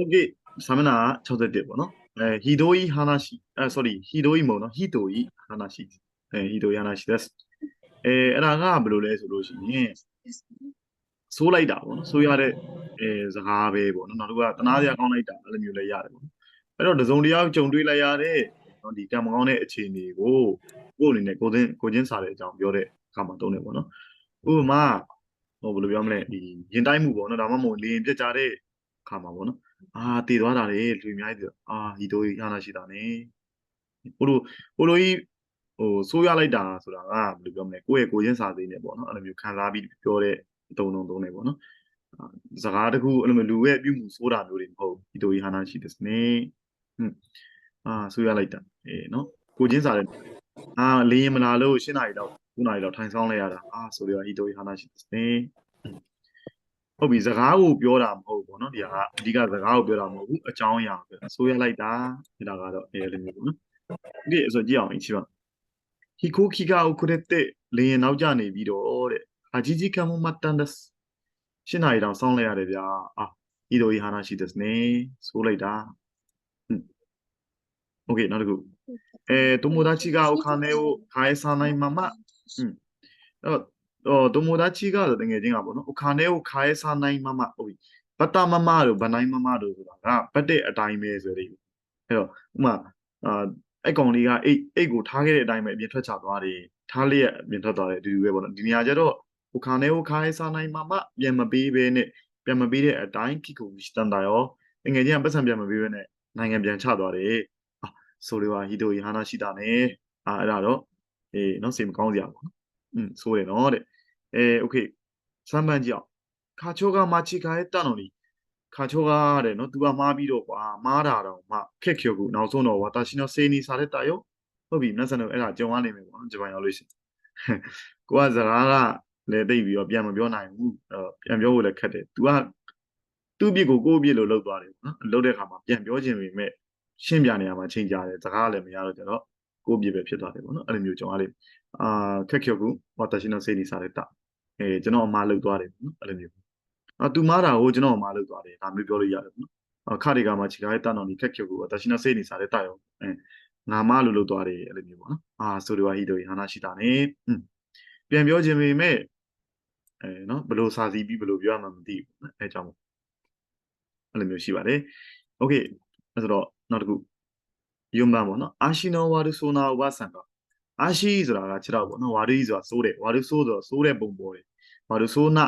Okay စာမျက်နှာ61ပေါ့နော်အဲဟီဒိုယီဟာနာရှိအဲ sorry ဟီဒိုယီမဟုတ်နော်ဟီဒိုယီဟာနာရှိအဲဟီဒိုယီဟာနာရှိ that's အဲအဲ့ဒါကဘယ်လိုလဲဆိုလို့ရှိရင်ဆိုးလိုက်တာပေါ့နော်ဆိုးရတဲ့အဲစကားပဲပေါ့နော်နောက်တစ်ခုကတနာစရာကောင်းလိုက်တာအဲ့လိုမျိုးလည်းရတယ်ပေါ့နော်အဲ့တော့တစုံတရားကြုံတွေ့လိုက်ရတဲ့နော်ဒီကံမကောင်းတဲ့အခြေအနေကိုကိုယ်အနေနဲ့ကိုချင်းကိုချင်းစားတဲ့အကြောင်းပြောတဲ့အခါမှာတုံးတယ်ပေါ့နော်ဥပမာဟိုဘယ်လိုပြောမလဲဒီရင်တိုင်းမှုပေါ့နော်ဒါမှမဟုတ်လေရင်ပြက်ကြတဲ့အခါမှာပေါ့နော် အာတည်သွားတာလေလူအများကြီးတည်အာဒီတို့ရနာရှိတာ ਨੇ ဟိုလိုဟိုလိုကြီးဟိုဆိုးရလိုက်တာဆိုတာကဘယ်လိုပြောမလဲကိုယ့်ရဲ့ကိုယ်ချင်းစာသိနေပေါ့နော်အဲ့လိုမျိုးခံစားပြီးပြောတဲ့အတုံတုံတုံးနေပေါ့နော်အာစကားတခုအဲ့လိုမျိုးလူရဲ့အပြုမှုဆိုးတာမျိုးတွေမဟုတ်ဒီတို့ရနာရှိတဲ့စနေဟွန်းအာဆိုးရလိုက်တာအေးနော်ကိုယ်ချင်းစာတဲ့အာလေရင်မလာလို့၈နာရီတော့9နာရီတော့ထိုင်ဆောင်လိုက်ရတာအာဆိုတော့ဒီတို့ရနာရှိတဲ့စနေ ဟုတ်ပြီစကားကိုပြောတာမဟုတ်ဘူးเนาะဒီကအဓိကစကားကိုပြောတာမဟုတ်ဘူးအကြောင်းအရာပဲဆိုရလိုက်တာဒါကတော့အဲလိုမျိုးပေါ့နော်ဒီဆိုကြည့်အောင်အချင်းပါဟီကိုခီကာကိုခုတဲ့တဲ့လေရင်နောက်ကျနေပြီးတော့တဲ့ဟာဂျီဂျီကမမတန်ဒက်ရှင်းနိုင်တော့စောင်းလိုက်ရတယ်ဗျာအာဤတော်ဤဟာနာရှိတဲ့စနေဆိုလိုက်တာโอเคနောက်တစ်ခုအဲတိုမိုဒါချီကာကိုခါနေကိုခါရဆာနိုင်မမอืมအဲ့တော့ တော့ဒိုမိုဒါချီကတော့တကယ်ချင်းကပေါ့နော်အခါနဲ့ကိုခါရဲစားနိုင်မမဟုတ်ဘတ်တာမမတို့ဗနိုင်မမတို့ဆိုတာကဘတ်တဲ့အတိုင်းပဲဆိုရည်အဲ့တော့ဥမာအာအဲ့ကောင်လေးကအိတ်အိတ်ကိုထားခဲ့တဲ့အတိုင်းပဲအပြင်ထွက်ချသွားတယ်ထားလျက်အပြင်ထွက်သွားတယ်အတူတူပဲပေါ့နော်ဒီနေရာကျတော့အခါနဲ့ကိုခါရဲစားနိုင်မမပြန်မပေးဘဲနဲ့ပြန်မပေးတဲ့အတိုင်းကီကိုဝီစတန်တာရောတကယ်ချင်းကပတ်စံပြန်မပေးဘဲနဲ့နိုင်ငံပြန်ချသွားတယ်ဆိုလိုပါဟီတိုဟီဟာနာရှိတာ ਨੇ အာအဲ့ဒါတော့အေးနော်စိတ်မကောင်းစရာပေါ့နော် 음 소리 너네 에 오케이 3번 지역 가초가 마치 가했다노니 가초가 레노 누가 마비로 와 마라라고 막 캐켜고 나오소노 와다시노 세니 사랬다요 호비 나사노 에라 정화네 메고 저번 열로시 고아 자라가 လည်းတိတ်ပြီးတော့ပြန်မပြောနိုင်ဘူးပြန်ပြောဖို့လည်းခက်တယ် तू ကသူ့ပြစ်ကိုကိုယ့်ပြစ်လို့လုပ်သွားတယ်နော်လုပ်တဲ့အခါမှာပြန်ပြောခြင်းပေမဲ့ရှင်းပြနေရမှာချိန်ကြတယ်စကားလည်းမရတော့ကြတော့ကိုယ့်ပြစ်ပဲဖြစ်သွားတယ်ပေါ့နော်အဲ့လိုမျိုးကြောင်အားလေး အာခက်ခဲဘူးဟာတရှိနစေးနေစားတဲ့တာအဲကျွန်တော်အမားလောက်သွားတယ်နော်အဲ့လိုမျိုးအာသူမားတာကိုကျွန်တော်အမားလောက်သွားတယ်ဒါမျိုးပြောလို့ရတယ်နော်အခါတွေကမှခြေကားရဲ့တန်တော်ဒီခက်ခဲဘူးဟာတရှိနစေးနေစားတဲ့တာရောအဲငါမလို့လောက်သွားတယ်အဲ့လိုမျိုးပေါ့နော်အာဆိုဒီဝါဟီတိုဟာနာရှိတာနေပြန်ပြောခြင်းပေမဲ့အဲနော်ဘယ်လိုစာစီပြီးဘယ်လိုပြောရမှမသိဘူးအဲအကြောင်းပေါ့အဲ့လိုမျိုးရှိပါတယ်โอเคအဲ့ဆိုတော့နောက်တစ်ခုယုံမှန်ပေါ့နော်အာရှိနောဝါဒူဆိုနာဝါဆန်ကော အာရှိဆိုတာကခြေတော့ပေါ့နော်ဝါရုဆိုတာစိုးတယ်ဝါရုဆိုးဆိုတော့စိုးတဲ့ပုံပေါ်တယ်ဝါရုဆိုးနာ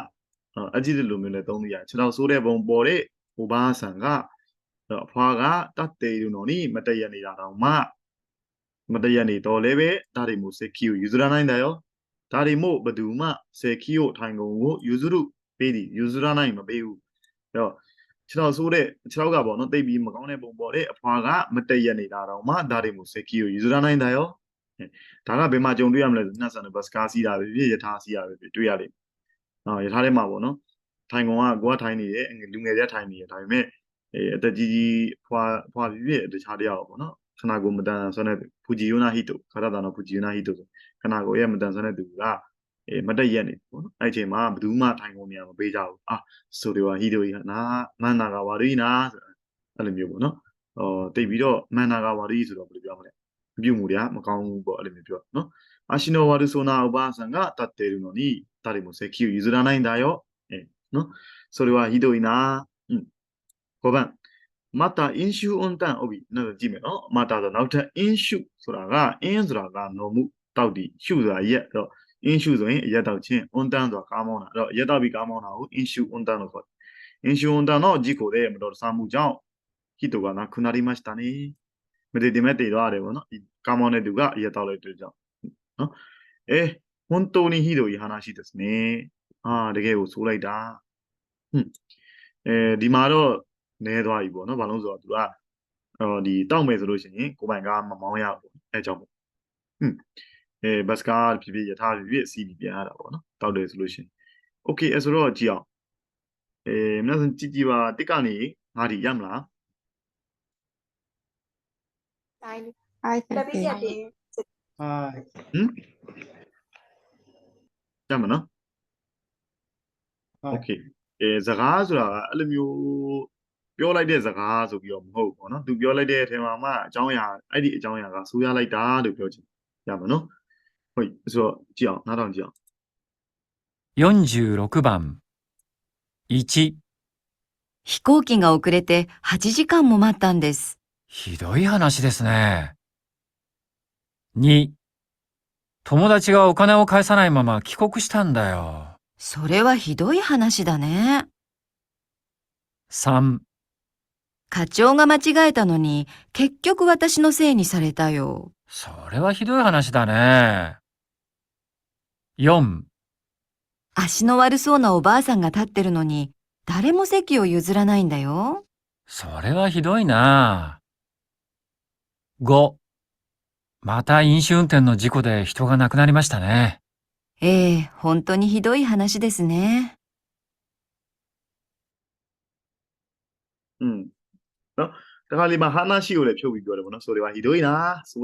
အကြည့်လိုမျိုးလည်းသုံးလို့ရတယ်ခြေတော့စိုးတဲ့ပုံပေါ်တဲ့ဟိုဘာဆန်ကအဖွာကတတ်တေယူနော်နိမတည့်ရနေတာတော့မှမတည့်ရနေတော့လည်းပဲဒါတွေမို့စကီကိုယူဇရာနိုင်တယ်ရောဒါတွေမို့ဘယ်သူမှစကီကိုထိုင်ကုန်ကိုယူဇရုပေးသည်ယူဇရာနိုင်မပေးဘူးအဲ့တော့ခြေတော့ဆိုးတဲ့ခြေတော့ကပေါ့နော်တိတ်ပြီးမကောင်းတဲ့ပုံပေါ်တဲ့အဖွာကမတည့်ရနေတာတော့မှဒါတွေမို့စကီကိုယူဇရာနိုင်တယ်ရော ဒါကဘယ်မှာကြုံတွေ့ရမလဲနှက်ဆန်တဲ့ဘတ်စကားစီးတာပဲဖြစ်ရထားစီးတာပဲဖြစ်တွေ့ရလိမ့်မယ်။အော်ရထားထဲမှာပေါ့နော်ထိုင်ကုန်ကကိုကထိုင်နေတယ်လူငယ်တွေကထိုင်နေတယ်ဒါပေမဲ့အဲအသက်ကြီးကြီးဖွာဖွာပြည့်တခြားတယောက်ပေါ့နော်ခနာကိုမတန်ဆွမ်းတဲ့ဖူဂျီယိုနာဟီတိုခါရတာနော်ဖူဂျီယိုနာဟီတိုဆိုခနာကိုရဲ့မတန်ဆွမ်းတဲ့သူကအဲမတက်ရက်နေပေါ့နော်အဲ့ချိန်မှာဘယ်သူမှထိုင်ကုန်နေရမပေးကြဘူးအာဆိုတော့ဟီတိုကြီးကနာမန္နာကဝါရီနာဆိုအဲ့လိုမျိုးပေါ့နော်အော်တိတ်ပြီးတော့မန္နာကဝါရီဆိုတော့ဘယ်လိုပြောမလဲ အပြုတ်မှုတွေကမကောင်းဘူးပေါ့အဲ့လိုမျိုးပြောနော်အာရှိနောဝါရုဆိုနာဥပါဆန်ကတတ်တယ်လို့နီဒါတွေမို့စကီယူဇရာနိုင်だよえနော်それはひどいなうん5番また飲酒運転帯なんかကြည့်မယ်နော်またဆိုနောက်ထပ်飲酒ဆိုတာကအင်းဆိုတာကနော်မှုတောက်တီရှုဆိုတာရက်တော့အင်းရှုဆိုရင်အရက်တောက်ချင်း運転ဆိုတာကားမောင်းတာအဲ့တော့အရက်တောက်ပြီးကားမောင်းတာကို飲酒運転လို့ခေါ်တယ်飲酒運転の事故でမတော်တဆမှုကြောင့်人が亡くなりましたね မတည်တင်မဲ့တည်သွားတယ်ပေါ့နော်ဒီကာမောင်းတဲ့သူကအရတော့လိုက်တွေ့ကြောင်းနော်အဲဟွန်တိုနီဟီတိုယဟာနာရှိတဲ့စနေအာတကယ်ကိုစိုးလိုက်တာဟွန်းအဲဒီမှာတော့နဲသွားပြီပေါ့နော်ဘာလို့ဆိုတော့သူကအော်ဒီတောက်မယ်ဆိုလို့ရှိရင်ကိုပိုင်ကမမောင်းရဘူးအဲကြောင့်ပေါ့ဟွန်းအဲဘတ်စကာဖြစ်ဖြစ်ယထာဖြစ်ဖြစ်အစီဒီပြန်ရတာပေါ့နော်တောက်တယ်ဆိုလို့ရှိရင်โอเคအဲဆိုတော့ကြည့်အောင်အဲမင်းစကြည့်ကြည့်ပါတစ်ကနေငါဒီရမလား Aynı. I Tabii think they, ki. Ay. Hı? Tamam. Ay. Okay. အဲစကားဆိုတာကအဲ့လိုမျိုးပြောလိုက်တဲ့စကားဆိုပြီးတော့မဟုတ်ဘူးပေါ့နော်သူပြောလိုက်တဲ့အထဲမှာမှအကြောင်းအရာအဲ့ဒီအကြောင်းအရာကဆိုးရလိုက်တာလို့ပြောချင်ရမှာနော်ဟုတ်ဆိုတော့ကြည့်အောင်နားထောင်ကြည့်အောင်46番1飛行機が遅れて8時間も待ったんです。ひどい話ですね。2、友達がお金を返さないまま帰国したんだよ。それはひどい話だね。3、課長が間違えたのに、結局私のせいにされたよ。それはひどい話だね。4、足の悪そうなおばあさんが立ってるのに、誰も席を譲らないんだよ。それはひどいな。5、また飲酒運転の事故で人が亡くなりましたね。ええ、本当にひどい話ですね。 อืมเนาะတခါလေမှာဟာနာရှိကိုလည်းဖြုတ်ပြီးပြောတယ်ပေါ့နော်ဆိုတယ်ပါဟီဒိုအီနာဆို